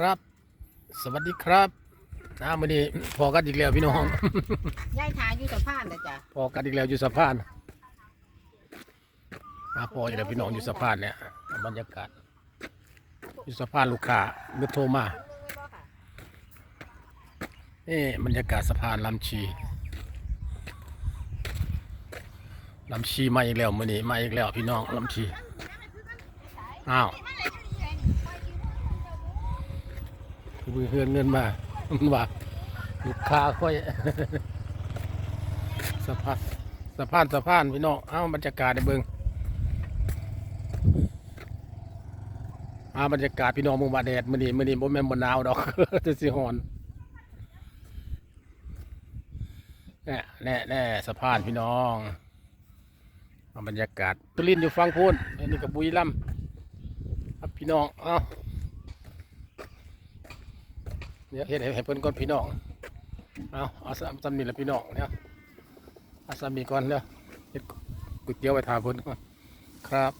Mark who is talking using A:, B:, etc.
A: ครับ สวัสดีครับน้ามื่อนี้พอกันอีกแล้วพี่น้อง
B: ยายทาอยู่สะพานนะจ๊ะ
A: พอกันอีกแล้วอยู่สะพานมาพออยู่แล้วพี่น้องอยู่สะพานเนี่ยบรรยากาศอยู่สะพานลูกค้าเมื่อโทรมานี่บรรยากาศสะพานลำชีลำชีมาอีกแล้วมื่อนี้มาอีกแล้วพี่น้องลำชีอ้าวมือ เฮือนเงินมามันว่าลูกค้าค่อยสะพานสะพานสะพานพี่น้องเอ้าบรรยากาศในเบิงอาบรรยากาศพี่น้องมืองบาแดดมื้อนีมื้อนีบ่แม่นบ่หนาวดอกจะสิฮ้อนแน่แน่แน่สะพานพี่น้องเอาบรรยากาศตุลินอยู่ฟังพูนนนี้กับบุรีรัมย์ครับพี่น้องเอ้า เดี๋ยวเห็นเห็นเพิ่นก่อนพี่น้องเอาเอาซ้ำซ้ำนี่แล้วพี่น้องเนี่ยอาสามีก่อนเด้อเฮ็ดก๋วยเตี๋ยวไปทาเพิ่นก่อนครับ